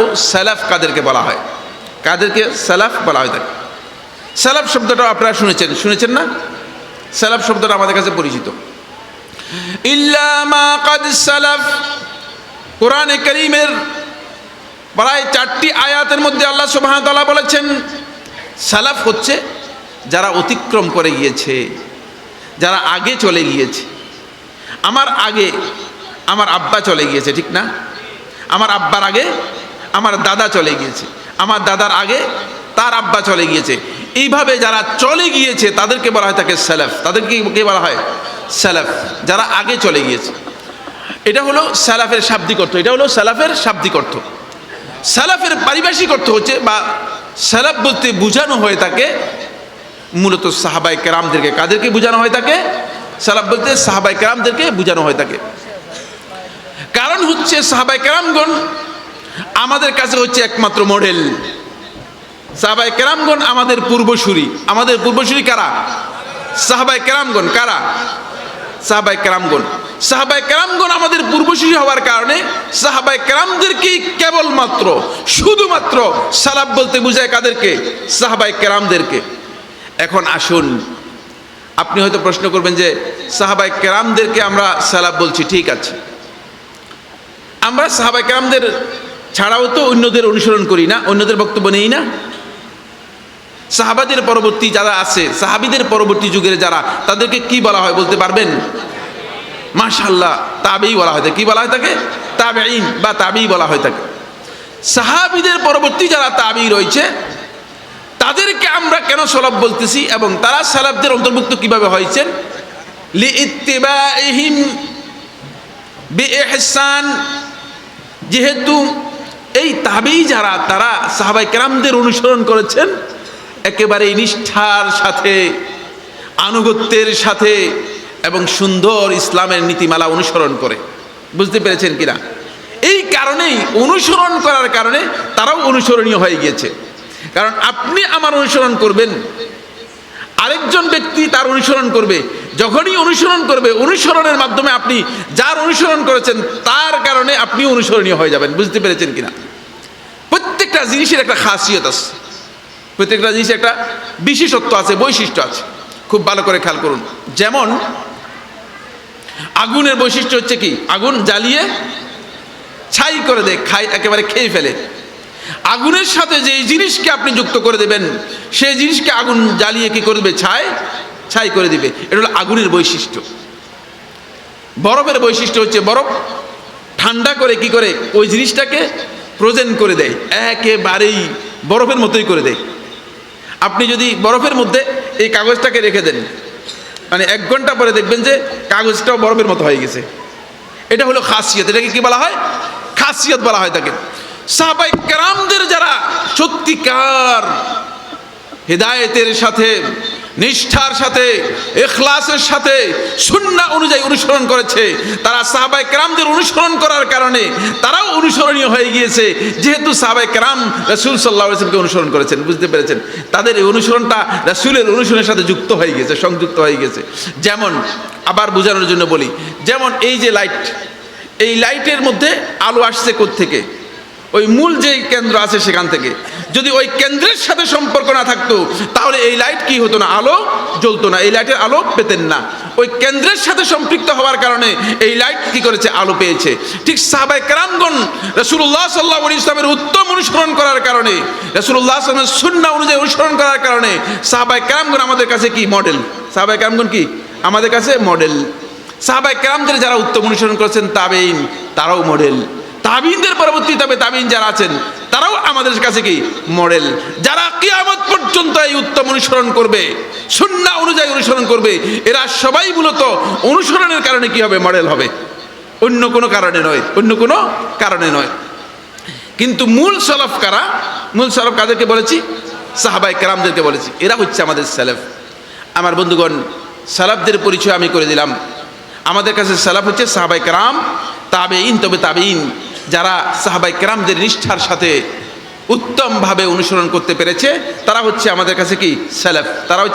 রাখব স্যালাফ কাদেরকে বলা হয়। কাদেরকে স্যালাফ বলা হয় থাকে স্যালাফ শব্দটা আপনারা শুনেছেন? শুনেছেন না? স্যালাফ শব্দটা আমাদের কাছে পরিচিত। সালাফ। কোরআনে করিমের প্রায় চারটি আয়াতের মধ্যে আল্লাহ তাআলা বলেছেন, সালাফ হচ্ছে যারা অতিক্রম করে গিয়েছে, যারা আগে চলে গিয়েছে। আমার আগে আমার আব্বা চলে গিয়েছে, ঠিক না? আমার আব্বার আগে আমার দাদা চলে গিয়েছে। আমার দাদার আগে তার আব্বা চলে গিয়েছে। এইভাবে যারা চলে গিয়েছে, তাদেরকে বলা হয় তাকে স্যালাফ তাদেরকে কে বলা হয়? স্যালাফ যারা আগে চলে গিয়েছে। এটা হলো স্যালাফের শাব্দিক অর্থ। এটা হলো স্যালাফের শাব্দিক অর্থ। স্যালাফের পারিভাষিক অর্থ হচ্ছে বা স্যালাফ বলতে বোঝানো হয়ে থাকে মূলত সাহাবাই কেরামদেরকে। কাদেরকে বোঝানো হয়ে থাকে সালাফ বলতে সাহাবাই কেরামদেরকে বোঝানো হয়ে থাকে কারণ হচ্ছে সাহাবাই কেরামগণ আমাদের কাছে হচ্ছে একমাত্র মডেল। সাহাবাই কেরামগণ আমাদের পূর্বসূরি। আমাদের পূর্বসূরি কারা? সাহাবাই কেরামগণ, কারা? সাহাবাই কেরামগণ। সাহাবাই কেরামগণ আমাদের পূর্বসূরি হওয়ার কারণে সাহাবাই কেরামদেরকেই কেবলমাত্র, শুধুমাত্র সালাব বলতে বোঝায় কাদেরকে? সাহাবাই কেরামদেরকে। এখন আসুন, আপনি হয়তো প্রশ্ন করবেন যে সাহাবাই কেরামদেরকে আমরা সালাব বলছি, ঠিক আছে। আমরা সাহাবাই কেরামদের ছাড়াও তো অন্যদের অনুসরণ করি না, অন্যদের বক্তব্য নেই না? সাহাবাদের পরবর্তী যারা আছে, সাহাবিদের পরবর্তী যুগের যারা, তাদেরকে কি বলা হয় বলতে পারবেন? মাশাল্লাহ তাবেই বলা হয় কি বলা হয় থাকে তাবেইন বা তাবেই বলা হয় থাকে সাহাবিদের পরবর্তী যারা তাবি রয়েছে, তাদেরকে আমরা কেন সলাব বলতেছি এবং তারা সালাবদের অন্তর্ভুক্ত কীভাবে হয়েছেন? লি ইত্তিবাইহিম বিইহসান, যেহেতু এই তাবেই যারা, তারা সাহাবাই কেরামদের অনুসরণ করেছেন একেবারে নিষ্ঠার সাথে, আনুগত্যের সাথে এবং সুন্দর ইসলামের নীতিমালা অনুসরণ করে। বুঝতে পেরেছেন কিনা? এই কারণেই অনুসরণ করার কারণে তারাও অনুসরণীয় হয়ে গিয়েছে। কারণ আপনি আমার অনুসরণ করবেন, আরেকজন ব্যক্তি তার অনুসরণ করবে যখনই অনুসরণ করবে, অনুসরণের মাধ্যমে আপনি যার অনুসরণ করেছেন, তার কারণে আপনি অনুসরণীয় হয়ে যাবেন। বুঝতে পেরেছেন কিনা? প্রত্যেকটা জিনিসের একটা খাসিয়ত আছে। প্রত্যেকটা জিনিসের একটা বিশেষত্ব আছে, বৈশিষ্ট্য আছে। খুব ভালো করে খেয়াল করুন। যেমন, আগুনের বৈশিষ্ট্য হচ্ছে কি? আগুন জ্বালিয়ে ছাই করে দেয়, খাই, একেবারে খেয়ে ফেলে। আগুনের সাথে যে জিনিসকে আপনি যুক্ত করে দেবেন, সেই জিনিসকে আগুন জ্বালিয়ে কি করবে? ছাই ছাই করে দিবে। এটা হলো আগুনের বৈশিষ্ট্য। বরফের বৈশিষ্ট্য হচ্ছে বরফ ঠান্ডা করে কি করে? ওই জিনিসটাকে ফ্রোজেন করে দেয়। একেবারেই বরফের মতোই করে দেয়। আপনি যদি বরফের মধ্যে এই কাগজটাকে রেখে দেন মানে এক ঘণ্টা পরে দেখবেন যে কাগজটাও বরফের মতো হয়ে গেছে। এটা হলো খাসিয়ত। এটাকে কি বলা হয়? খাসিয়ত বলা হয় তাকে। সাহাবাই কেরামদের যারা সত্যিকার হেদায়েতের সাথে নিষ্ঠার সাথে এখলাসের সাথে সুন্না অনুযায়ী অনুসরণ করেছে। তারা সাহাবাই কেরামদের অনুসরণ করার কারণে তারাও অনুসরণীয় হয়ে গিয়েছে। যেহেতু সাহাবাই কেরাম রাসুল সাল্লাহ ইসলামকে অনুসরণ করেছেন, বুঝতে পেরেছেন? তাদের এই অনুসরণটা রাসুলের অনুসরণের সাথে যুক্ত হয়ে গেছে, সংযুক্ত হয়ে গেছে। যেমন, আবার বোঝানোর জন্য বলি, যেমন এই যে লাইট এই লাইটের মধ্যে আলো আসছে থেকে ওই মূল যে কেন্দ্র আছে সেখান থেকে। যদি ওই কেন্দ্রের সাথে সম্পর্ক না থাকতো, তাহলে এই লাইট কি হতো না? আলো জ্বলতো না। এই লাইটের আলো পেতেন না। ওই কেন্দ্রের সাথে সম্পৃক্ত হওয়ার কারণে এই লাইট কি করেছে? আলো পেয়েছে। ঠিক সাহাবাই কেরামগণ রসুল্লাহ সাল্লাহ ইসলামের উত্তম অনুসরণ করার কারণে রসুল্লাহ আসলামের সুন্না অনুযায়ী অনুসরণ করার কারণে সাহাবাই কেরামগণ আমাদের কাছে কি? মডেল। সাহাবাই কেরামগণ কি? আমাদের কাছে মডেল। সাহাবাই কেরামদের যারা উত্তম অনুসরণ করেছেন তাবেইন তারাও মডেল। তাবিনদের পরবর্তী তবে তাবিন যারা আছেন, তারাও আমাদের কাছে কি? মডেল। যারা কিয়ামত পর্যন্ত এই উত্তম অনুসরণ করবে সুন্না অনুযায়ী অনুসরণ করবে, এরা সবাই মূলত অনুসরণের কারণে কি হবে? মডেল হবে। অন্য কোনো কারণে নয়, অন্য কোনো কারণে নয়। কিন্তু মূল সলফ কারা? মূল সলফ কাদেরকে বলেছি? সাহাবাই কেরামদেরকে বলেছি। এরা হচ্ছে আমাদের সেলেফ। আমার বন্ধুগণ, সালাফদের পরিচয় আমি করে দিলাম। আমাদের কাছে সালাফ হচ্ছে সাহাবাই কেরাম তাবে ইন তবে তাবে ইন যারা সাহাবাই কেরামদের নিষ্ঠার সাথে উত্তমভাবে অনুসরণ করতে পেরেছে, তারা হচ্ছে আমাদের কাছে কি? সেলেফ। তারা হচ্ছে